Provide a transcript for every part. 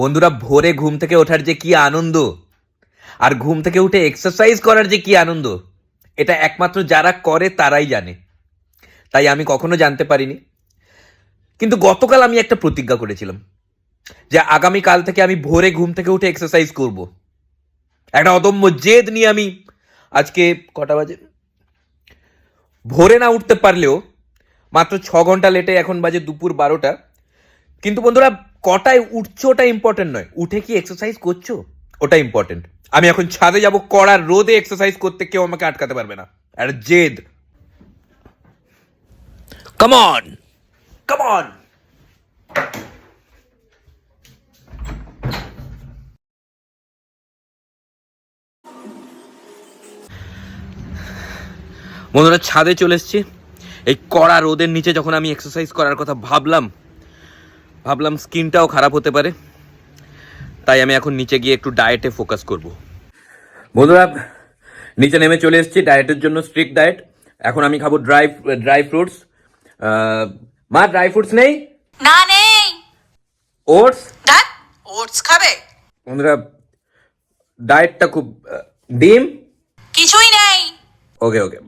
বন্ধুরা, ভোরে ঘুম থেকে ওঠার যে কি আনন্দ? আর ঘুম থেকে উঠে এক্সারসাইজ করার যে কি আনন্দ? এটা একমাত্র যারা করে, তারাই জানে। তাই আমি কখনো জানতে পারিনি। কিন্তু গতকাল আমি একটা প্রতিজ্ঞা করেছিলাম যে আগামী কাল থেকে আমি ভোরে ঘুম থেকে উঠে এক্সারসাইজ করব। একটা অদম্য জেদ নিয়ে আমি আজকে কটা বাজে? ভোরে না উঠতে পারলেও মাত্র ছ ঘণ্টা লেটে এখন বাজে দুপুর বারোটা। কিন্তু বন্ধুরা কটায় উঠছো ওটা ইম্পর্টেন্ট নয়। উঠে কি এক্সারসাইজ করছ? ওটা ইম্পর্টেন্ট আমি এখন ছাদে যাব কড়ার রোদে এক্সারসাইজ করতে কেউ আমাকে আটকাতে পারবে না। একটা জেদ। কামন কামন বন্ধুরা ছাদে চলে এসেছি। এই কড়া রোদের নিচে যখন আমি এক্সারসাইজ করার কথা ভাবলাম ভাবলাম স্কিনটাও খারাপ হতে পারে তাই আমি এখন নিচে গিয়ে একটু ডায়েটে ফোকাস করব। বন্ধুরা নিচে নেমে চলে এসেছি ডায়েটের জন্য স্ট্রিক্ট ডায়েট এখন আমি খাব ড্রাই ড্রাই ফ্রুটস মা ড্রাই ফ্রুটস নেই? না নেই। ওটস ওটস খাবে। বন্ধুরা ডায়েটটা খুব ডিম? কিছুই নেই। ওকে ওকে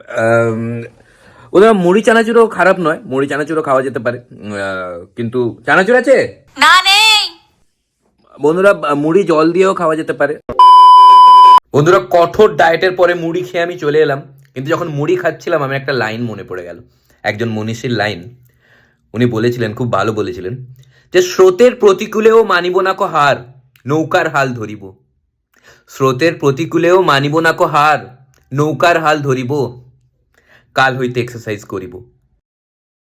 ওদের মুড়ি চানাচুরও খারাপ নয়। মুড়ি চানাচুরও খাওয়া যেতে পারে। কিন্তু চানাচুর আছে? না নেই। বন্ধুরা মুড়ি জল দিয়েও খাওয়া যেতে পারে। বন্ধুরা কঠোর ডায়েটের পরে মুড়ি খেয়ে আমি চলে এলাম। কিন্তু যখন মুড়ি খাচ্ছিলাম আমি একটা লাইন মনে পড়ে গেল। একজন মনীষীর লাইন। উনি বলেছিলেন খুব ভালো বলেছিলেন যে স্রোতের প্রতিকূলেও মানিব না কো হার নৌকার হাল ধরিব। স্রোতের প্রতিকূলেও মানিব না কো হার নৌকার হাল ধরিব। কাল হইতে এক্সারসাইজ করিব।